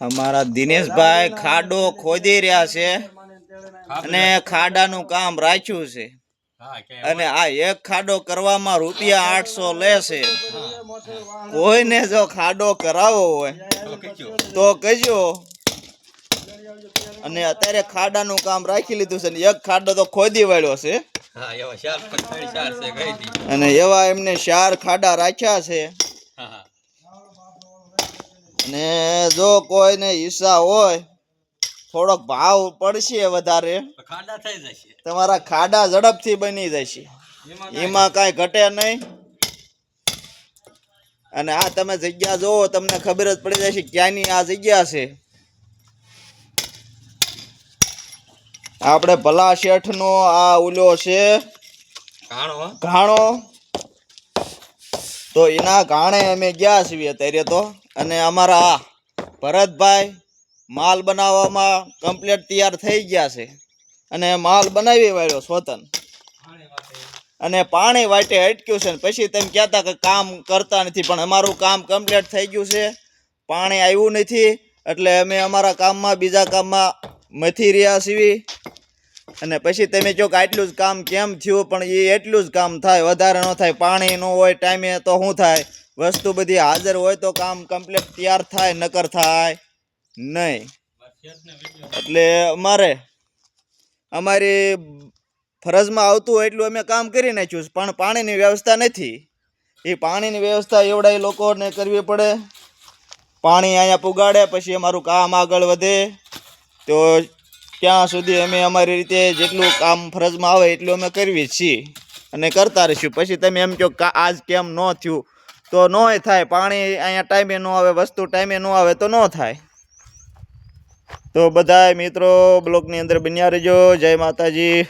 અમારા દિનેશભાઈ ખાડો ખોદી રહ્યા છે અને ખાડાનું કામ રાખ્યું છે. અને આ એક ખાડો કરવામાં રૂપિયા આઠસો લે છે. કોઈને જો ખાડો કરાવવો હોય તો કહેજો. અને અત્યારે ખાડાનું કામ રાખી લીધું છે ને એક ખાડો તો ખોદી વાળ્યો છે. હા એવા ચાર પચાસ ચાર છે કહી દી અને એવા એમને ચાર ખાડા રાખ્યા છે. અને જો કોઈને ઈચ્છા હોય થોડોક ભાવ પડશે વધારે. ખાડા થઈ જશે. તમારા ખાડા ઝડપથી બની જશે. એમાં કાંઈ ઘટે નહીં. અને આ તમે જગ્યા જોવો તમને ખબર જ પડી જશે ક્યાંની આ જગ્યા છે. આપણે ભલા શેઠનો આ ઉલો છે. ઘાણો. તો એના કારણે અમે ગયા છીએ અત્યારે તો. અને અમારા ભરતભાઈ માલ બનાવવામાં કમ્પ્લીટ તૈયાર થઈ ગયા છે. અને માલ બનાવી વાળ્યો સ્વતન. અને પાણી વાટે અટક્યું છે પછી તમે કહેતા કે કામ કરતા નથી, પણ અમારું કામ કમ્પ્લીટ થઈ ગયું છે. પાણી આવ્યું નથી, એટલે અમે અમારા કામમાં, બીજા કામમાં મથી રહ્યા છીએ. અને પછી તમે જો કે આટલું જ કામ કેમ થયું, પણ એ એટલું જ કામ થાય, વધારે ન થાય, પાણી ન હોય, ટાઈમે તો શું થાય? વસ્તુ બધી હાજર હોય તો કામ કમ્પ્લીટ તૈયાર થાય, નકર થાય નહીં. એટલે અમારે, અમારી ફરજમાં આવતું હોય એટલું અમે કામ કરી નાખ્યું. પણ પાણીની વ્યવસ્થા નથી. એ પાણીની વ્યવસ્થા એવડા એ લોકોને કરવી પડે. પાણી અહીંયા પુગાડે, પછી અમારું કામ આગળ વધે. તો ત્યાં સુધી અમે અમારી રીતે જેટલું કામ ફરજમાં આવે એટલું અમે કરવી જ છીએ. અને કરતા રહીશું. પછી તમે એમ કહો આજ કેમ ન થયું? તો નોય થાય. પાણી અહીંયા ટાઈમે ન આવે, વસ્તુ ટાઈમે ન આવે તો ન થાય. તો બધાય મિત્રો બ્લોકની અંદર બન્યા રહેજો. જય માતાજી.